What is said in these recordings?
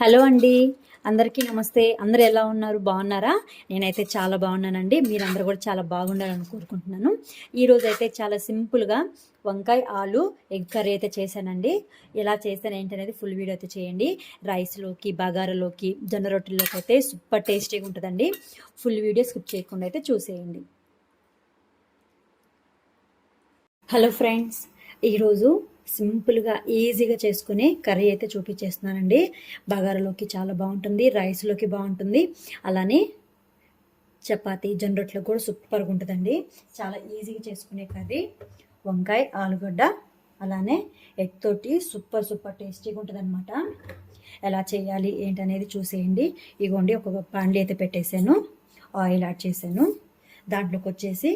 Hello అండి. అందరికీ నమస్తే. అందరు ఎలా ఉన్నారు? బాగున్నారా? నేనైతే చాలా బాగున్నానండి. మీరందరూ కూడా చాలా బాగుండాలని కోరుకుంటున్నాను. ఈరోజు అయితే చాలా సింపుల్గా వంకాయ ఆలు ఎగ్ కర్రీ అయితే చేశానండి. ఎలా చేశాను ఏంటనేది ఫుల్ వీడియో అయితే చేయండి. రైస్లోకి బగారాలోకి జొన్న రొట్టెల్లోకి అయితే సూపర్ టేస్టీగా ఉంటుందండి. ఫుల్ వీడియో స్కిప్ చేయకుండా అయితే చూసేయండి. హలో ఫ్రెండ్స్ ఈరోజు సింపుల్గా ఈజీగా చేసుకునే కర్రీ అయితే చూపించేస్తున్నానండి. బగారాలోకి చాలా బాగుంటుంది రైస్లోకి బాగుంటుంది. అలానే చపాతీ జొన్నరొట్లు కూడా సూపర్గా ఉంటుందండి. చాలా ఈజీగా చేసుకునే కర్రీ. వంకాయ ఆలుగడ్డ అలానే ఎగ్ తోటి సూపర్ సూపర్ టేస్టీగా ఉంటుంది అనమాట ఎలా చేయాలి ఏంటనేది చూసేయండి. ఇగోండి ఒక పాండ్లీ అయితే పెట్టేశాను. ఆయిల్ యాడ్ చేశాను. దాంట్లోకి వచ్చేసి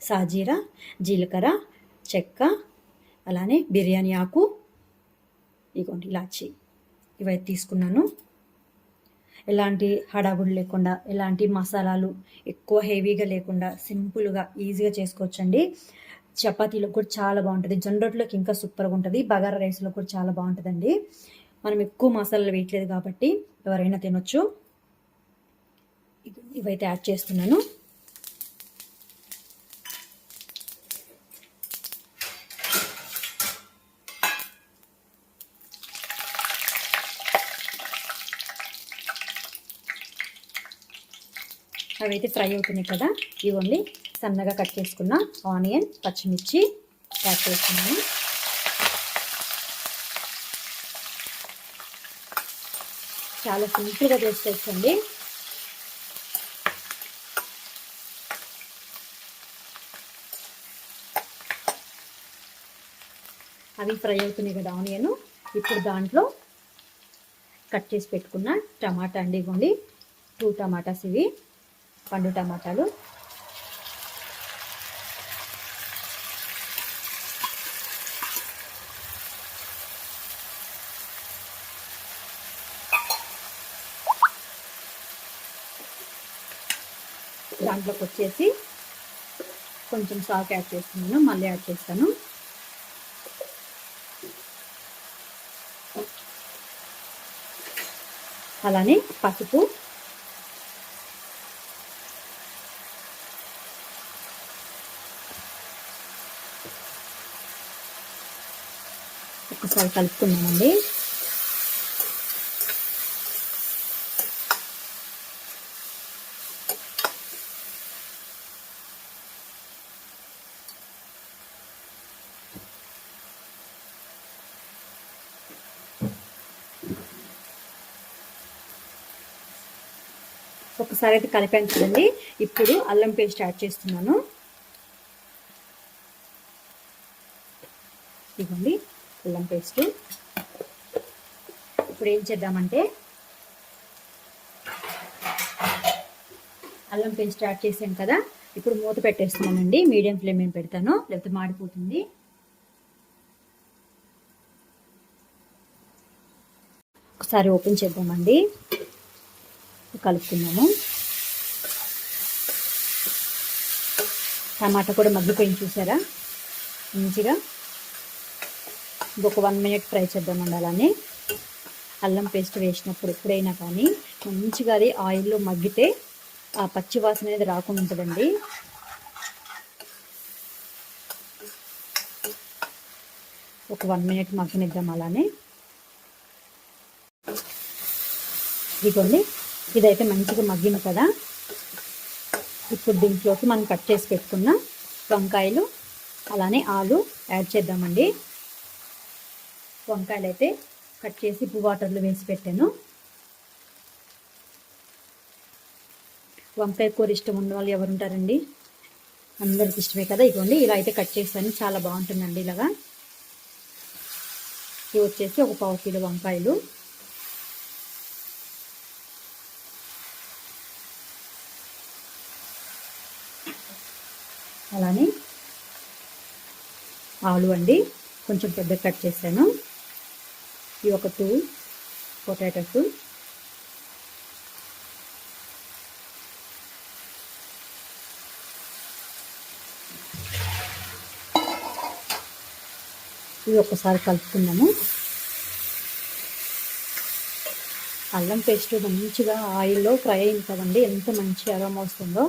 సాజీరా జీలకర్ర చెక్క అలానే బిర్యానీ ఆకు. ఇగోండి ఇలాచి. ఇవైతే తీసుకున్నాను. ఎలాంటి హడావుడు లేకుండా ఎలాంటి మసాలాలు ఎక్కువ హెవీగా లేకుండా సింపుల్గా ఈజీగా చేసుకోవచ్చండి. చపాతీలో కూడా చాలా బాగుంటుంది. జొన్న రొట్టెలోకి ఇంకా సూపర్గా ఉంటుంది. బగారా రైస్లో కూడా చాలా బాగుంటుందండి. మనం ఎక్కువ మసాలాలు వేయట్లేదు కాబట్టి ఎవరైనా తినొచ్చు. ఇవైతే యాడ్ చేస్తున్నాను. అవి అయితే ఫ్రై అవుతున్నాయి కదా. ఇవన్నీ సన్నగా కట్ చేసుకున్న ఆనియన్ పచ్చిమిర్చి యాడ్ చేస్తున్నాను. చాలా సింపుల్గా చేసుకోవచ్చండి అవి ఫ్రై అవుతున్నాయి కదా ఆనియన్. ఇప్పుడు దాంట్లో కట్ చేసి పెట్టుకున్న టమాటా అండి ఇవ్వండి. టూ టమాటాస్ ఇవి. పండు టమాటాలు. దాంట్లోకి వచ్చేసి కొంచెం సాల్ట్ యాడ్ చేస్తున్నాను మళ్ళీ యాడ్ చేస్తాను. అలానే పసుపు ఒకసారి కలుపుకున్నామండి ఒకసారి అయితే కలిపాను ఇప్పుడు అల్లం పేస్ట్ యాడ్ చేస్తున్నాను. ఇవ్వండి అల్లం పేస్ట్. ఇప్పుడు ఏం చేద్దామంటే అల్లం పేస్ట్ యాడ్ చేసాం కదా ఇప్పుడు మూత పెట్టేస్తున్నానండి. మీడియం ఫ్లేమ్ ఏం పెడతాను లేకపోతే మాడిపోతుంది. ఒకసారి ఓపెన్ చేద్దామండి. కలుపుకున్నాము టమాటా కూడా మగ్గిపోయింది చూసారా? మంచిగా ఒక వన్ మినిట్ ఫ్రై చేద్దామండి అలానే అల్లం పేస్ట్ వేసినప్పుడు ఎప్పుడైనా కానీ మంచిగా అది ఆయిల్లో మగ్గితే ఆ పచ్చి వాసన అనేది రాకుండా ఉంటుందండి. ఒక వన్ మినిట్ మగ్గనిద్దాం అలానే. ఇదిగోండి ఇదైతే మంచిగా మగ్గింది కదా. ఇప్పుడు దీంట్లోకి మనం కట్ చేసి పెట్టుకున్న వంకాయలు అలానే ఆలు యాడ్ చేద్దామండి. వంకాయలు అయితే కట్ చేసి ఉప్పు వాటర్లో వేసి పెట్టాను. వంకాయ కూర ఇష్టం ఉన్న వాళ్ళు ఎవరు ఉంటారండి అందరికి ఇష్టమే కదా? ఇవ్వండి ఇలా అయితే కట్ చేస్తాను చాలా బాగుంటుందండి ఇలాగా. ఇవి వచ్చేసి ఒక పావు కిలో వంకాయలు. అలానే ఆలు అండి. కొంచెం పెద్ద కట్ చేశాను. ఈ ఒక టూ పొటాటోస్ ఇవి ఒకసారి కలుపుకున్నాము అల్లం పేస్ట్ మంచిగా ఆయిల్లో ఫ్రై అయింది కదండి ఎంత మంచి అరోమా వస్తుందో.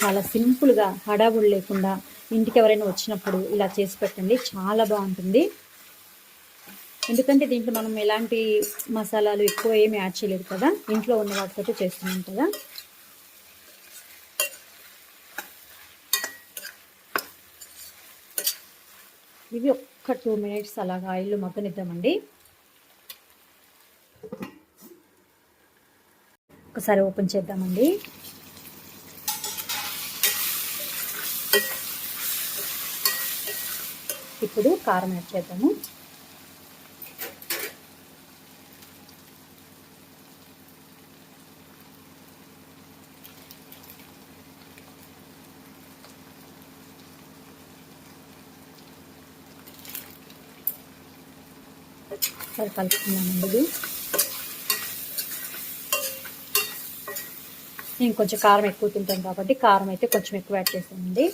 చాలా సింపుల్గా హడావుడు లేకుండా ఇంటికి ఎవరైనా వచ్చినప్పుడు ఇలా చేసి పెట్టండి. చాలా బాగుంటుంది. ఎందుకంటే దీంట్లో మనం ఎలాంటి మసాలాలు ఎక్కువ ఏమి యాడ్ చేయలేదు కదా ఇంట్లో ఉన్న వాటితో చేస్తున్నాం కదా. ఇవి ఒక్క టూ మినిట్స్ అలాగా ఆయిల్ మగ్గనిద్దామండి. ఒకసారి ఓపెన్ చేద్దామండి. ఇప్పుడు కారం యాడ్ చేద్దాము. సరే కలుపుకున్నామండి నేను కొంచెం కారం ఎక్కువ తింటాను కాబట్టి కారం అయితే కొంచెం ఎక్కువ యాడ్ చేసానండి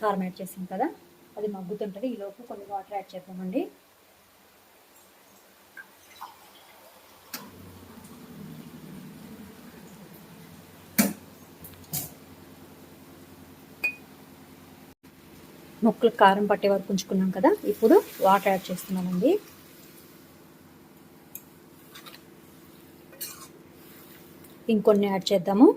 కారం యాడ్ చేసాం కదా అది మగ్గుతుంటుంది. ఈలోపు కొన్ని వాటర్ యాడ్ చేద్దామండి. ముక్కలు కారం పట్టే వరకు ఉంచుకున్నాం కదా ఇప్పుడు వాటర్ యాడ్ చేస్తున్నామండి. ఇంకొన్ని యాడ్ చేద్దాము.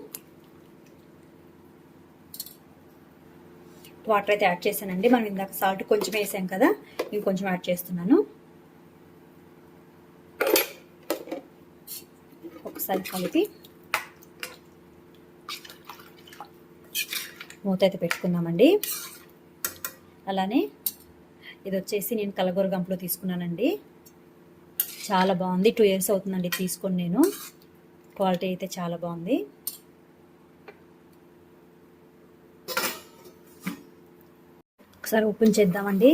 వాటర్ అయితే యాడ్ చేశానండి. మనం ఇందాక సాల్ట్ కొంచెం వేసాం కదా ఇంకొంచెం యాడ్ చేస్తున్నాను. ఒకసారి కలిపి మూత అయితే పెట్టుకుందామండి. అలానే ఇది వచ్చేసి నేను కలగూర గంపలో తీసుకున్నానండి. చాలా బాగుంది. టూ ఇయర్స్ అవుతుందండి తీసుకొని నేను. క్వాలిటీ అయితే చాలా బాగుంది. ఒకసారి ఓపెన్ చేద్దామండి.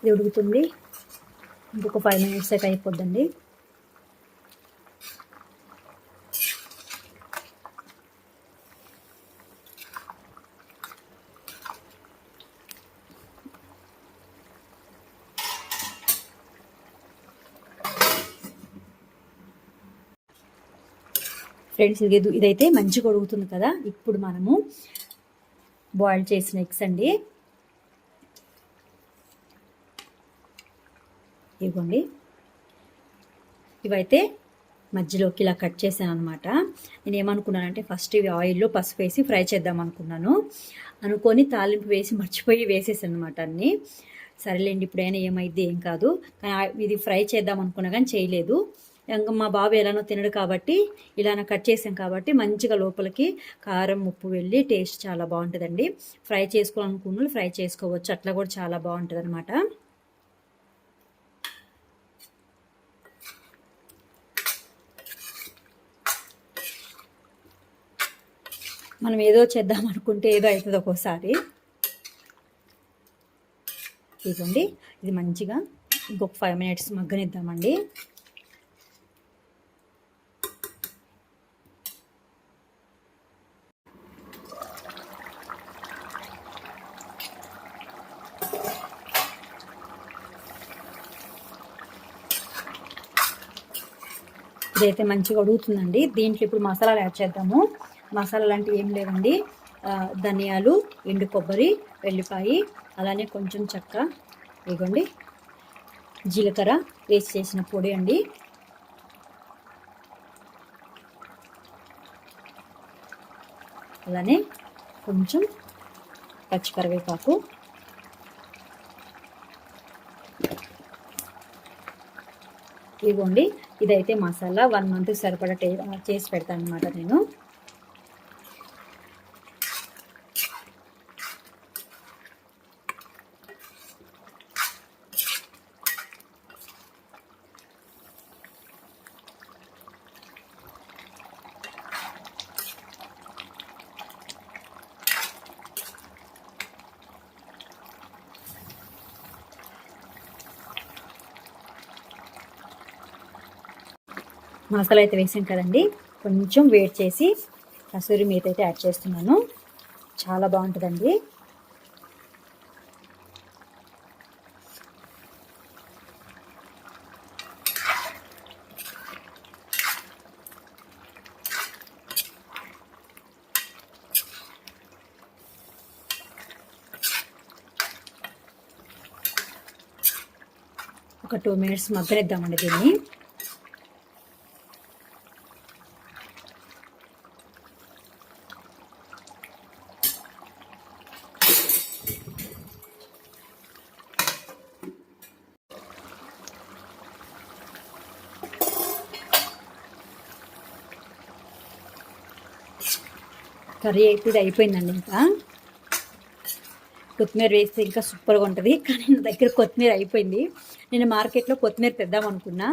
ఇది ఉడుకుతుంది. ఇంకొక ఫైవ్ మినిట్స్ అయితే అయిపోద్దండి. ఫ్రెండ్స్ ఇది ఇదైతే మంచిగా ఉడుకుతుంది కదా. ఇప్పుడు మనము బాయిల్ చేసిన ఎగ్స్ అండి. ఇవ్వండి. ఇవైతే మధ్యలోకి ఇలా కట్ చేశాను అనమాట నేను ఏమనుకున్నానంటే ఫస్ట్ ఇవి ఆయిల్లో పసుపు వేసి ఫ్రై చేద్దాం అనుకున్నాను. అనుకొని తాలింపు వేసి మర్చిపోయి వేసేసాను అనమాట అన్నీ. సరేలేండి ఇప్పుడైనా ఏమైద్ది ఏం కాదు. కానీ ఇది ఫ్రై చేద్దాం అనుకున్నా కానీ చేయలేదు. ఇంకా మా బాబు ఎలానో తినడు కాబట్టి ఇలా కట్ చేసాం కాబట్టి మంచిగా లోపలికి కారం ఉప్పు వెళ్ళి టేస్ట్ చాలా బాగుంటుందండి. ఫ్రై చేసుకోవాలనుకున్న ఫ్రై చేసుకోవచ్చు. అట్లా కూడా చాలా బాగుంటుంది అనమాట మనం ఏదో చేద్దాం అనుకుంటే ఏదో అవుతుంది ఒక్కోసారి. ఇదిగోండి ఇది మంచిగా ఇంకొక ఫైవ్ మినిట్స్ మగ్గనిద్దామండి. ఇదైతే మంచిగా ఉడుగుతుందండి దీంట్లో ఇప్పుడు మసాలాలు యాడ్ చేద్దాము. మసాలా లాంటివి ఏం లేవండి. ధనియాలు ఎండు కొబ్బరి వెల్లిపాయి అలానే కొంచెం చెక్క ఇవ్వండి జీలకర్ర వేసి చేసిన పొడి అండి. అలానే కొంచెం పచ్చికరివేపాకు. ఇవ్వండి ఇదైతే మసాలా వన్ మంత్ సరిపడా టే చేసి పెడతాను అనమాట నేను. మసాలా అయితే వేసాం కదండి. కొంచెం వేడి చేసి కసూరి మీద అయితే యాడ్ చేస్తున్నాను. చాలా బాగుంటుందండి. ఒక టూ మినిట్స్ మగ్గనిద్దామండి దీన్ని. కర్రీ అయితే ఇది అయిపోయిందండి ఇంకా. కొత్తిమీర వేస్తే ఇంకా సూపర్గా ఉంటుంది. కానీ నా దగ్గర కొత్తిమీర అయిపోయింది. నేను మార్కెట్లో కొత్తిమీర తెద్దాం అనుకున్నా.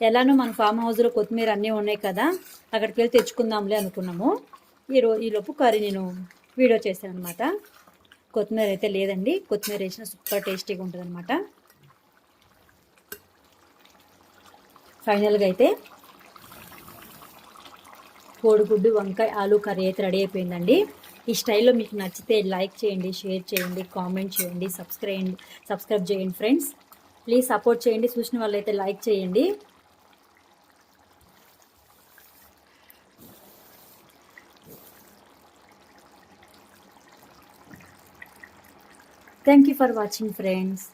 ఎలానో మన ఫామ్ హౌస్లో కొత్తిమీర అన్నీ ఉన్నాయి కదా అక్కడికి వెళ్ళి తెచ్చుకుందాంలే అనుకున్నాము. ఈ ఈలోపు కర్రీ నేను వీడియో చేశాను అనమాట కొత్తిమీర అయితే లేదండి. కొత్తిమీర వేసిన సూపర్ టేస్టీగా ఉంటుంది అనమాట ఫైనల్గా అయితే కోడిగుడ్డు వంకాయ ఆలు కర్రీ అయితే రెడీ అయిపోయిందండి. ఈ స్టైల్లో మీకు నచ్చితే లైక్ చేయండి షేర్ చేయండి కామెంట్ చేయండి సబ్స్క్రైబ్ సబ్స్క్రైబ్ చేయండి ఫ్రెండ్స్. ప్లీజ్ సపోర్ట్ చేయండి చూసిన వాళ్ళైతే లైక్ చేయండి. Thank you for watching friends